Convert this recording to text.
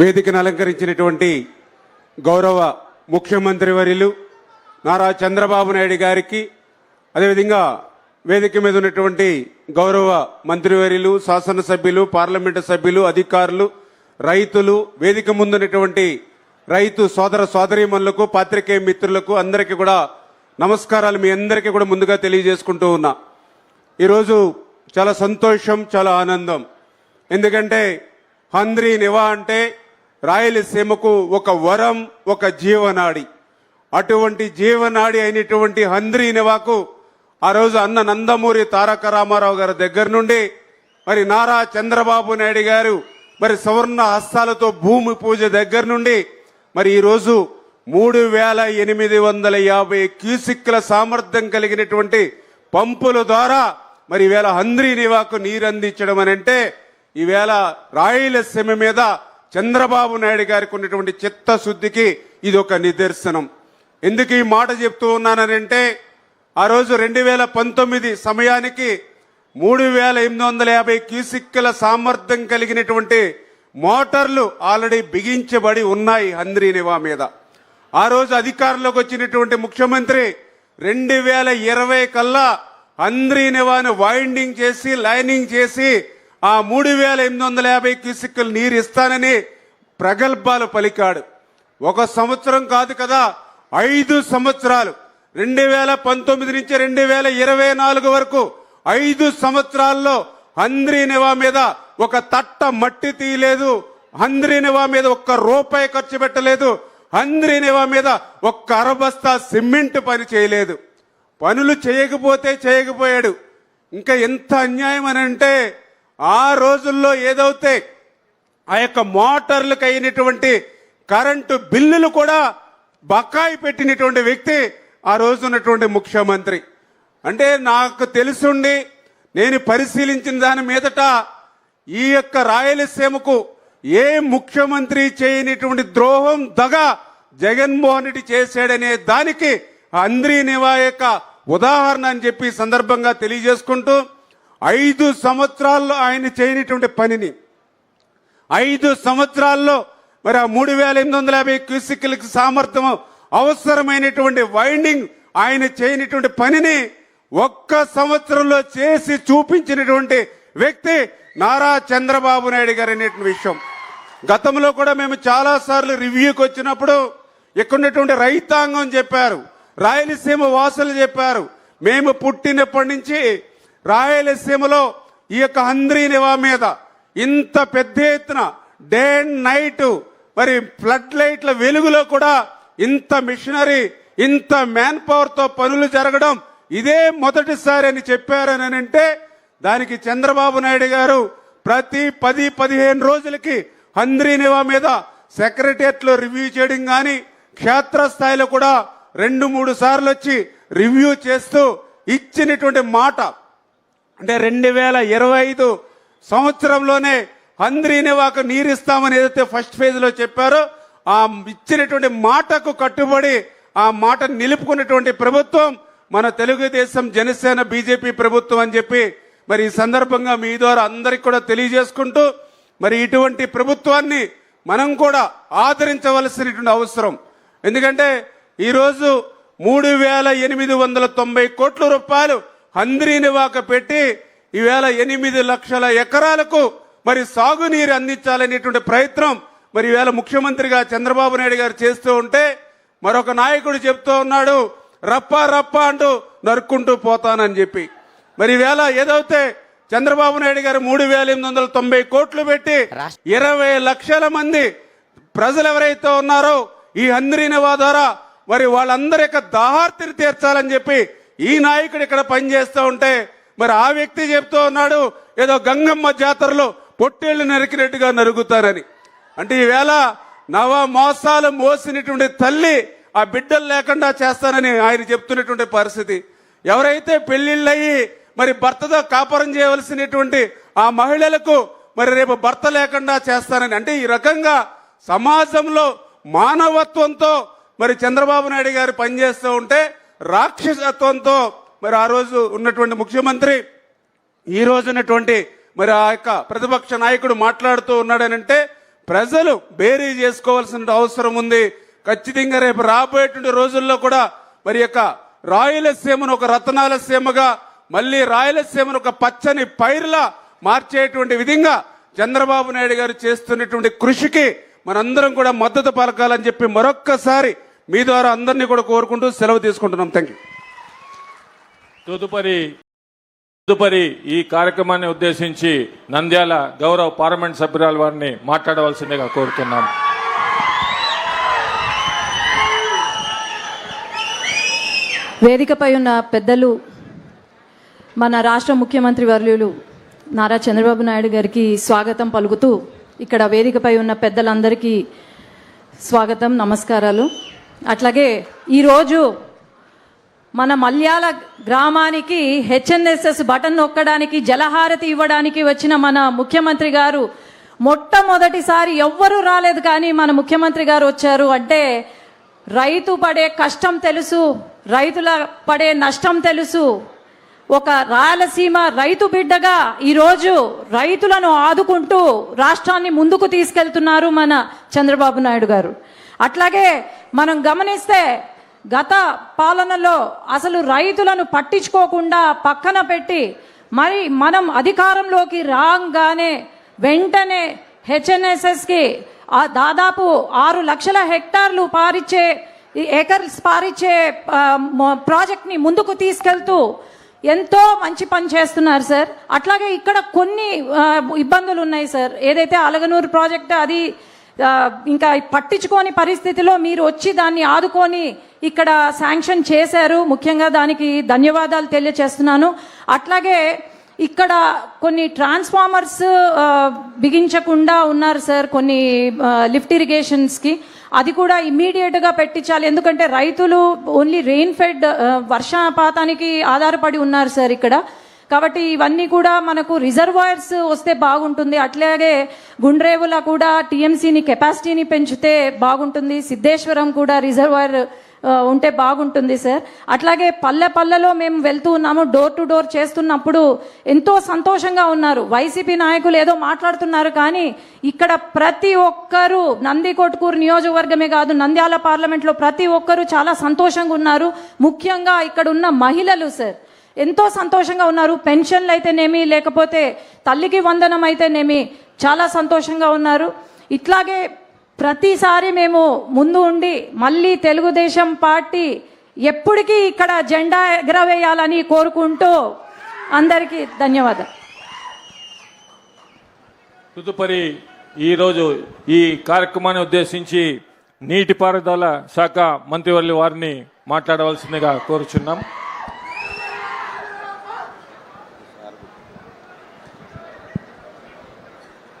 వేదికను అలంకరించినటువంటి గౌరవ ముఖ్యమంత్రి వర్యులు నారా చంద్రబాబు నాయుడు గారికి అదేవిధంగా వేదిక మీద ఉన్నటువంటి గౌరవ మంత్రివర్యులు శాసనసభ్యులు పార్లమెంటు సభ్యులు అధికారులు రైతులు వేదిక ముందున్నటువంటి రైతు సోదర సోదరీమణులకు పాత్రికేయ మిత్రులకు అందరికీ కూడా నమస్కారాలు మీ అందరికీ కూడా ముందుగా తెలియజేసుకుంటూ ఉన్నా. ఈరోజు చాలా సంతోషం చాలా ఆనందం. ఎందుకంటే హంద్రీ నివా అంటే రాయలసీమకు ఒక వరం ఒక జీవనాడి. అటువంటి జీవనాడి అయినటువంటి హంద్రీ నివాకు ఆ రోజు అన్న నందమూరి తారక రామారావు గారి దగ్గర నుండి మరి నారా చంద్రబాబు నాయుడు గారు మరి సవర్ణ హస్తాలతో భూమి పూజ దగ్గర నుండి మరి ఈరోజు మూడు వేల ఎనిమిది వందల యాభై క్యూసిక్ల సామర్థ్యం కలిగినటువంటి పంపుల ద్వారా మరి ఈవేళ హంద్రీ నివాకు నీరు అందించడం అని అంటే ఈవేళ రాయలసీమ మీద చంద్రబాబు నాయుడు గారికి ఉన్నటువంటి చిత్తశుద్ధికి ఇది ఒక నిదర్శనం. ఎందుకు ఈ మాట చెప్తూ ఉన్నానంటే ఆ రోజు రెండు వేల పంతొమ్మిది సమయానికి మూడు వేల ఎనిమిది వందల యాభై క్యూసిక్కుల సామర్థ్యం కలిగినటువంటి మోటార్లు ఆల్రెడీ బిగించబడి ఉన్నాయి హంద్రీ నివా మీద. ఆ రోజు అధికారంలోకి వచ్చినటువంటి ముఖ్యమంత్రి రెండు వేల ఇరవై కల్లా హంద్రీ నివాను వైండింగ్ చేసి లైనింగ్ చేసి ఆ మూడు వేల ఎనిమిది వందల యాభై క్యూసిక్లు నీరు ఇస్తానని ప్రగల్భాలు పలికాడు. ఒక సంవత్సరం కాదు కదా ఐదు సంవత్సరాలు. రెండు వేల పంతొమ్మిది నుంచి రెండు వేల ఇరవై నాలుగు వరకు ఐదు సంవత్సరాల్లో హంద్రీనివా మీద ఒక తట్ట మట్టి తీయలేదు హంద్రీనివా మీద ఒక్క రూపాయి ఖర్చు పెట్టలేదు హంద్రీనివా మీద ఒక్క అరబస్తా సిమెంట్ పని చేయలేదు. పనులు చేయకపోతే చేయకపోయాడు. ఇంకా ఎంత అన్యాయం అని అంటే ఆ రోజుల్లో ఏదైతే ఆ యొక్క మోటార్లకు అయినటువంటి కరెంటు బిల్లులు కూడా బకాయి పెట్టినటువంటి వ్యక్తి ఆ రోజు ఉన్నటువంటి ముఖ్యమంత్రి. అంటే నాకు తెలుసుండి నేను పరిశీలించిన దాని మీదట ఈ యొక్క రాయలసీమకు ఏ ముఖ్యమంత్రి చేయనిటువంటి ద్రోహం దగ జగన్మోహన్ రెడ్డి చేశాడనే దానికి అంద్రీ నివా యొక్క ఉదాహరణ అని చెప్పి సందర్భంగా తెలియజేసుకుంటూ ఐదు సంవత్సరాల్లో ఆయన చేయనిటువంటి పనిని. ఐదు సంవత్సరాల్లో మరి ఆ మూడు వేల ఎనిమిది వందల యాభై క్యూసిక్లకు సామర్థ్యం అవసరమైనటువంటి వైండింగ్ ఆయన చేయనటువంటి పనిని ఒక్క సంవత్సరంలో చేసి చూపించినటువంటి వ్యక్తి నారా చంద్రబాబు నాయుడు గారు అనేటువంటి విషయం. గతంలో కూడా మేము చాలాసార్లు రివ్యూకి వచ్చినప్పుడు ఇక్కడ ఉన్నటువంటి రైతాంగం చెప్పారు రాయలసీమ వాసులు చెప్పారు మేము పుట్టినప్పటి నుంచి రాయలసీమలో ఈ యొక్క హంద్రీ నివా మీద ఇంత పెద్ద ఎత్తున డే అండ్ నైట్ మరి ఫ్లడ్ లైట్ల వెలుగులో కూడా ఇంత మిషనరీ ఇంత మ్యాన్ పవర్తో పనులు జరగడం ఇదే మొదటిసారి అని చెప్పారని అంటే దానికి చంద్రబాబు నాయుడు గారు ప్రతి పది పదిహేను రోజులకి హంద్రీ నివా మీద సెక్రటరియట్లో రివ్యూ చేయడం కానీ క్షేత్రస్థాయిలో కూడా రెండు మూడు సార్లు వచ్చి రివ్యూ చేస్తూ ఇచ్చినటువంటి మాట అంటే రెండు వేల ఇరవై ఐదు సంవత్సరంలోనే హంద్రీనివాకు నీరిస్తామని ఏదైతే ఫస్ట్ ఫేజ్లో చెప్పారో ఆ ఇచ్చినటువంటి మాటకు కట్టుబడి ఆ మాట నిలుపుకున్నటువంటి ప్రభుత్వం మన తెలుగుదేశం జనసేన బీజేపీ ప్రభుత్వం అని చెప్పి మరి ఈ సందర్భంగా మీ ద్వారా అందరికి కూడా తెలియజేసుకుంటూ మరి ఇటువంటి ప్రభుత్వాన్ని మనం కూడా ఆదరించవలసినటువంటి అవసరం. ఎందుకంటే ఈరోజు మూడు వేల ఎనిమిది వందల తొంభై కోట్ల రూపాయలు హంద్రీనివాక పెట్టి ఈవేళ ఎనిమిది లక్షల ఎకరాలకు మరి సాగునీరు అందించాలనేటువంటి ప్రయత్నం మరి ఈవేళ ముఖ్యమంత్రిగా చంద్రబాబు నాయుడు గారు చేస్తూ ఉంటే మరొక నాయకుడు చెప్తూ ఉన్నాడు రప్ప రప్ప అంటూ నరుక్కుంటూ పోతానని చెప్పి. మరి ఈవేళ ఏదైతే చంద్రబాబు నాయుడు గారు మూడు వేల ఎనిమిది వందల తొంభై కోట్లు పెట్టి ఇరవై లక్షల మంది ప్రజలు ఎవరైతే ఉన్నారో ఈ హంద్రీనివా ద్వారా మరి వాళ్ళందరి యొక్క దాహార్తిని తీర్చాలని చెప్పి ఈ నాయకుడు ఇక్కడ పనిచేస్తూ ఉంటే మరి ఆ వ్యక్తి చెప్తూ ఉన్నాడు ఏదో గంగమ్మ జాతరలో పొట్టేళ్ళు నరికినట్టుగా నరుగుతారని. అంటే ఈవేళ నవ మోసాలు మోసినటువంటి తల్లి ఆ బిడ్డలు లేకుండా చేస్తానని ఆయన చెప్తున్నటువంటి పరిస్థితి. ఎవరైతే పెళ్ళిళ్ళయి మరి భర్తతో కాపురం చేయవలసినటువంటి ఆ మహిళలకు మరి రేపు భర్త లేకుండా చేస్తానని. అంటే ఈ రకంగా సమాజంలో మానవత్వంతో మరి చంద్రబాబు నాయుడు గారు పనిచేస్తూ ఉంటే రాక్షసత్వంతో మరి ఆ రోజు ఉన్నటువంటి ముఖ్యమంత్రి ఈ రోజునటువంటి మరి ఆ యొక్క ప్రతిపక్ష నాయకుడు మాట్లాడుతూ ఉన్నాడనంటే ప్రజలు బేరీ చేసుకోవాల్సిన అవసరం ఉంది. ఖచ్చితంగా రేపు రాబోయేటువంటి రోజుల్లో కూడా మరి యొక్క రాయలసీమను ఒక రత్నాలసీమగా మళ్ళీ రాయలసీమను ఒక పచ్చని పైరులా మార్చేటువంటి విధంగా చంద్రబాబు నాయుడు గారు చేస్తున్నటువంటి కృషికి మనందరం కూడా మద్దతు పలకాలని చెప్పి మరొక్కసారి మీ ద్వారా అందరినీ కూడా కోరుకుంటూ సెలవు తీసుకుంటున్నాం. థ్యాంక్ యూ తదుపరి తదుపరి ఈ కార్యక్రమాన్ని ఉద్దేశించి నంద్యాల గౌరవ పార్లమెంట్ సభ్యురాలు వారిని మాట్లాడవలసిందిగా కోరుతున్నాం. వేదికపై ఉన్న పెద్దలు మన రాష్ట్ర ముఖ్యమంత్రి వర్యులు నారా చంద్రబాబు నాయుడు గారికి స్వాగతం పలుకుతూ ఇక్కడ వేదికపై ఉన్న పెద్దలందరికీ స్వాగతం నమస్కారాలు. అట్లాగే ఈరోజు మన మల్యాల గ్రామానికి హెచ్ఎన్ఎస్ఎస్ బటన్ నొక్కడానికి జలహారతి ఇవ్వడానికి వచ్చిన మన ముఖ్యమంత్రి గారు మొట్టమొదటిసారి ఎవ్వరూ రాలేదు కానీ మన ముఖ్యమంత్రి గారు వచ్చారు. అంటే రైతు పడే కష్టం తెలుసు రైతుల పడే నష్టం తెలుసు. ఒక రాయలసీమ రైతు బిడ్డగా ఈరోజు రైతులను ఆదుకుంటూ రాష్ట్రాన్ని ముందుకు తీసుకెళ్తున్నారు మన చంద్రబాబు నాయుడు గారు. అట్లాగే మనం గమనిస్తే గత పాలనలో అసలు రైతులను పట్టించుకోకుండా పక్కన పెట్టి మరి మనం అధికారంలోకి రాగానే వెంటనే హెచ్ఎన్ఎస్ఎస్కి దాదాపు ఆరు లక్షల హెక్టార్లు పారిచ్చే ఏకర్స్ పారిచ్చే ప్రాజెక్ట్ని ముందుకు తీసుకెళ్తూ ఎంతో మంచి పని చేస్తున్నారు సార్. అట్లాగే ఇక్కడ కొన్ని ఇబ్బందులు ఉన్నాయి సార్. ఏదైతే అలగనూరు ప్రాజెక్ట్ అది ఇంకా పట్టించుకోని పరిస్థితిలో మీరు వచ్చి దాన్ని ఆదుకొని ఇక్కడ శాంక్షన్ చేశారు. ముఖ్యంగా దానికి ధన్యవాదాలు తెలియచేస్తున్నాను. అట్లాగే ఇక్కడ కొన్ని ట్రాన్స్ఫార్మర్స్ బిగించకుండా ఉన్నారు సార్ కొన్ని లిఫ్ట్ ఇరిగేషన్స్కి. అది కూడా ఇమ్మీడియట్గా పెట్టించాలి. ఎందుకంటే రైతులు ఓన్లీ రెయిన్ ఫెడ్ వర్షపాతానికి ఆధారపడి ఉన్నారు సార్ ఇక్కడ. కాబట్టి ఇవన్నీ కూడా మనకు రిజర్వాయర్స్ వస్తే బాగుంటుంది. అట్లాగే గుండ్రేవుల కూడా టీఎంసీని కెపాసిటీని పెంచితే బాగుంటుంది. సిద్ధేశ్వరం కూడా రిజర్వాయర్ ఉంటే బాగుంటుంది సార్. అట్లాగే పల్లె పల్లెలో మేము వెళ్తూ ఉన్నాము డోర్ టు డోర్ చేస్తున్నప్పుడు ఎంతో సంతోషంగా ఉన్నారు. వైసీపీ నాయకులు ఏదో మాట్లాడుతున్నారు కానీ ఇక్కడ ప్రతి ఒక్కరూ నంది కొట్కూరు నియోజకవర్గమే కాదు నంద్యాల పార్లమెంట్లో ప్రతి ఒక్కరూ చాలా సంతోషంగా ఉన్నారు. ముఖ్యంగా ఇక్కడ ఉన్న మహిళలు సార్. ఎంతో సంతోషంగా ఉన్నారు. పెన్షన్లు అయితేనేమి లేకపోతే తల్లికి వందనం అయితేనేమి చాలా సంతోషంగా ఉన్నారు. ఇట్లాగే ప్రతిసారి మేము ముందు ఉండి మళ్ళీ తెలుగుదేశం పార్టీ ఎప్పటికీ ఇక్కడ జెండా ఎగరవేయాలని కోరుకుంటూ అందరికీ ధన్యవాదాలు. తదుపరి ఈరోజు ఈ కార్యక్రమాన్ని ఉద్దేశించి నీటిపారుదల శాఖ మంత్రివర్యుల వారిని మాట్లాడవలసిందిగా కోరుచున్నాం.